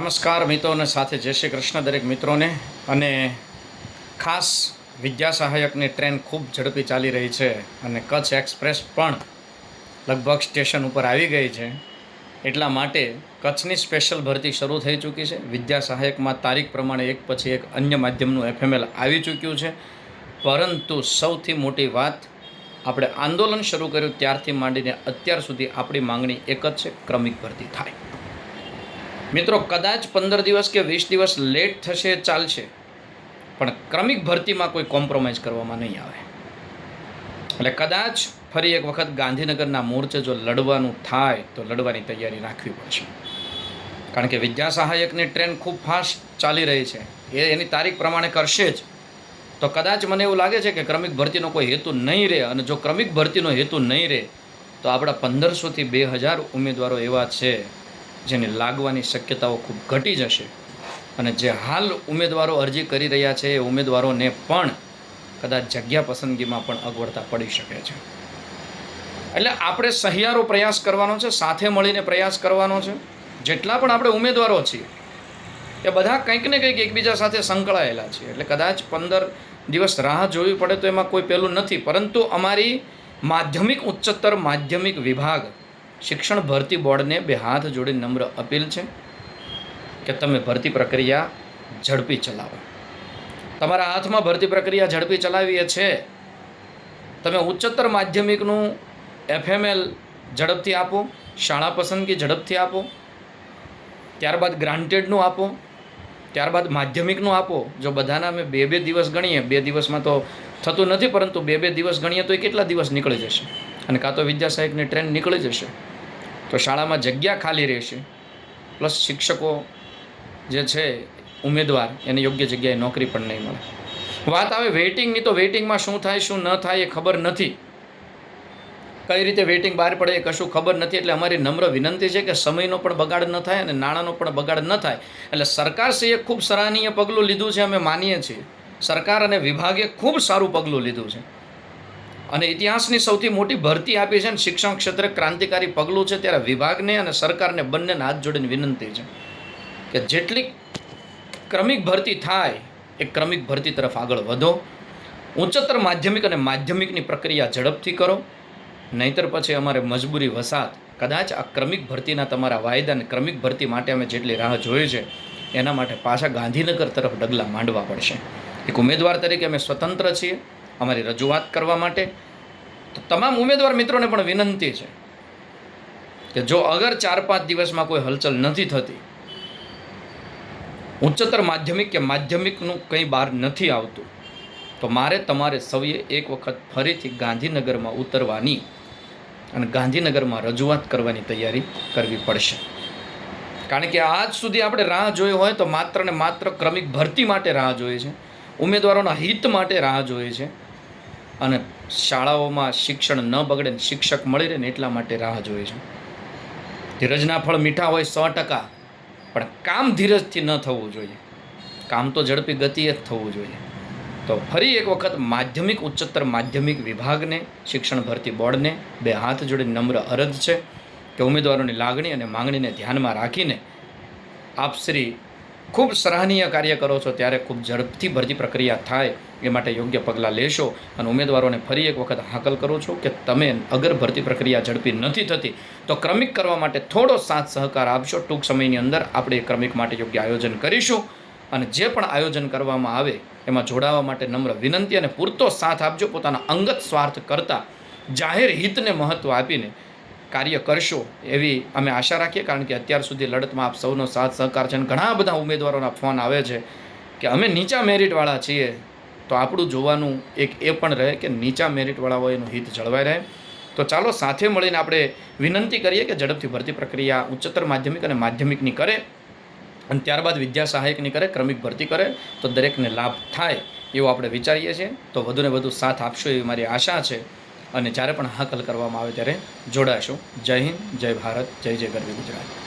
નમસ્કાર મિત્રોને, સાથે જય શ્રી કૃષ્ણ દરેક મિત્રોને. અને ખાસ વિદ્યા સહાયકની ટ્રેન ખૂબ ઝડપી ચાલી રહી છે અને કચ્છ એક્સપ્રેસ પણ લગભગ સ્ટેશન ઉપર આવી ગઈ છે. એટલા માટે કચ્છની સ્પેશિયલ ભરતી શરૂ થઈ ચૂકી છે. વિદ્યા સહાયકમાં તારીખ પ્રમાણે એક પછી એક અન્ય માધ્યમનું એફએમએલ આવી ચૂક્યું છે. પરંતુ સૌથી મોટી વાત, આપણે આંદોલન શરૂ કર્યું ત્યારથી માંડીને અત્યાર સુધી આપણી માંગણી એક જ છે, ક્રમિક ભરતી થાય. મિત્રો, કદાચ પંદર દિવસ કે વીસ દિવસ લેટ થશે, ચાલશે. પણ ક્રમિક ભરતીમાં કોઈ કોમ્પ્રોમાઇઝ કરવામાં નહીં આવે. એટલે કદાચ ફરી એક વખત ગાંધીનગરના મોરચે જો લડવાનું થાય, તો લડવાની તૈયારી રાખવી પડશે. કારણ કે વિદ્યા સહાયકની ટ્રેન ખૂબ ફાસ્ટ ચાલી રહી છે. એ એની તારીખ પ્રમાણે કરશે જ. તો કદાચ મને એવું લાગે છે કે ક્રમિક ભરતીનો કોઈ હેતુ નહીં રહે, અને જો ક્રમિક ભરતીનો હેતુ નહીં રહે, તો આપણા પંદરસોથી બે હજાર ઉમેદવારો એવા છે. જેની લાગવાની શક્યતાઓ ખૂબ ઘટી જશે. અને જે હાલ ઉમેદવારો અરજી કરી રહ્યા છે, એ ઉમેદવારોને પણ કદાચ જગ્યા પસંદગીમાં પણ અગવડતા પડી શકે છે. એટલે આપણે સહિયારો પ્રયાસ કરવાનો છે, સાથે મળીને પ્રયાસ કરવાનો છે. જેટલા પણ આપણે ઉમેદવારો છીએ, એ બધા કંઈક ને કંઈક એકબીજા સાથે સંકળાયેલા છીએ. એટલે કદાચ પંદર દિવસ રાહ જોવી પડે તો એમાં કોઈ પેલું નથી. પરંતુ અમારી માધ્યમિક ઉચ્ચતર માધ્યમિક વિભાગ શિક્ષણ ભરતી બોર્ડને બે હાથ જોડી નમ્ર અપીલ છે કે તમે ભરતી પ્રક્રિયા ઝડપી ચલાવો. તમારા હાથમાં ભરતી પ્રક્રિયા ઝડપી ચલાવી એ છે. તમે ઉચ્ચતર માધ્યમિકનું એફએમએલ ઝડપથી આપો, શાળા પસંદગી ઝડપથી આપો, ત્યારબાદ ગ્રાન્ટેડનું આપો, ત્યારબાદ માધ્યમિકનું આપો. જો બધાના અમે બે બે દિવસ ગણીએ, બે દિવસમાં તો થતું નથી, પરંતુ બે બે દિવસ ગણીએ તો એ કેટલા દિવસ નીકળી જશે? અને કાં તો વિદ્યા સહાયકની ટ્રેન નીકળી જશે. તો શાળામાં જગ્યા ખાલી રહેશે. પ્લસ શિક્ષકો જે છે, ઉમેદવાર, એને યોગ્ય જગ્યાએ નોકરી પણ નહીં મળે. વાત આવે વેઇટિંગની, તો વેઇટિંગમાં શું થાય, શું ન થાય એ ખબર નથી. કઈ રીતે વેઇટિંગ બહાર પડે એ કશું ખબર નથી, એટલે અમારી નમ્ર વિનંતી છે કે સમયનો પણ બગાડ ન થાય અને નાણાંનો પણ બગાડ ન થાય. એટલે સરકારશ્રીએ ખૂબ સરાહનીય પગલું લીધું છે, અમે માનીએ છીએ. સરકાર અને વિભાગે ખૂબ સારું પગલું લીધું છે. અને ઇતિહાસની સૌથી મોટી ભરતી આપી છે અને શિક્ષણ ક્ષેત્રે ક્રાંતિકારી પગલું છે ત્યારે વિભાગને અને સરકારને બંનેને હાથ જોડીને વિનંતી છે કે જેટલી ક્રમિક ભરતી થાય, એ ક્રમિક ભરતી તરફ આગળ વધો. ઉચ્ચતર માધ્યમિક અને માધ્યમિકની પ્રક્રિયા ઝડપથી કરો. નહીતર પછી અમારે મજબૂરી વસાત, કદાચ આ ક્રમિક ભરતીના તમારા વાયદા અને ક્રમિક ભરતી માટે અમે જેટલી રાહ જોઈ છે, એના માટે પાછા ગાંધીનગર તરફ ડગલા માંડવા પડશે. એક ઉમેદવાર તરીકે અમે સ્વતંત્ર છીએ. અમારી રજૂઆત કરવા માટે. તો તમામ ઉમેદવાર મિત્રોને પણ વિનંતી છે કે જો અગર ચાર પાંચ દિવસમાં કોઈ હલચલ નથી થતી, ઉચ્ચતર માધ્યમિક કે માધ્યમિકનું કંઈ બહાર નથી આવતું, તો મારે તમારે સૌએ એક વખત ફરીથી ગાંધીનગરમાં ઉતરવાની અને ગાંધીનગરમાં રજૂઆત કરવાની તૈયારી કરવી પડશે. કારણ કે આજ સુધી આપણે રાહ જોઈ હોય તો માત્ર ને માત્ર ક્રમિક ભરતી માટે રાહ જોઈએ છે, ઉમેદવારોના હિત માટે રાહ જોઈએ છે અને શાળાઓમાં શિક્ષણ ન બગડે ને શિક્ષક મળી રહે ને એટલા માટે રાહ જોઈએ છે. ધીરજના ફળ મીઠા હોય સો ટકા, પણ કામ ધીરજથી ન થવું જોઈએ. કામ તો ઝડપી ગતિએ જ થવું જોઈએ. તો ફરી એક વખત માધ્યમિક, ઉચ્ચતર માધ્યમિક વિભાગને, શિક્ષણ ભરતી બોર્ડને બે હાથ જોડે નમ્ર અરજ છે કે ઉમેદવારોની લાગણી અને માંગણીને ધ્યાનમાં રાખીને આપ શ્રી ખૂબ સરાહનીય કાર્ય કરો છો, ત્યારે ખૂબ ઝડપથી ભરતી પ્રક્રિયા થાય, એ માટે યોગ્ય પગલાં લેશો અને ઉમેદવારોને ફરી એક વખત હાકલ કરું છું કે તમે અગર ભરતી પ્રક્રિયા ઝડપી નથી થતી, તો ક્રમિક કરવા માટે થોડો સાથ સહકાર આપશો. ટૂંક સમયની અંદર આપણે ક્રમિક માટે યોગ્ય આયોજન કરીશું અને જે પણ આયોજન કરવામાં આવે, એમાં જોડાવા માટે નમ્ર વિનંતી અને પૂરતો સાથ આપજો. પોતાના અંગત સ્વાર્થ કરતાં જાહેર હિતને મહત્ત્વ આપીને કાર્ય કરશો એવી અમે આશા રાખીએ, કારણ કે અત્યાર સુધી લડતમાં આપ સૌનો સાથ, સહકાર છે અને ઘણા બધા ઉમેદવારોના ફોન આવે છે કે અમે નીચા મેરિટવાળા છીએ. તો આપણું જોવાનું એક એ પણ રહે કે નીચા મેરિટવાળા હોય એનું હિત જળવાઈ રહે. તો ચાલો સાથે મળીને આપણે વિનંતી કરીએ કે ઝડપથી ભરતી પ્રક્રિયા ઉચ્ચતર માધ્યમિક અને માધ્યમિકની કરે અને ત્યારબાદ વિદ્યા સહાયકની કરે, ક્રમિક ભરતી કરે, તો દરેકને લાભ થાય એવું આપણે વિચારીએ છીએ. તો વધુને વધુ સાથ આપશો એવી મારી આશા છે. અને જ્યારે પણ હાકલ કરવામાં આવે ત્યારે જોડાશો. જય હિન્દ, જય ભારત, જય જય ગરવી ગુજરાત.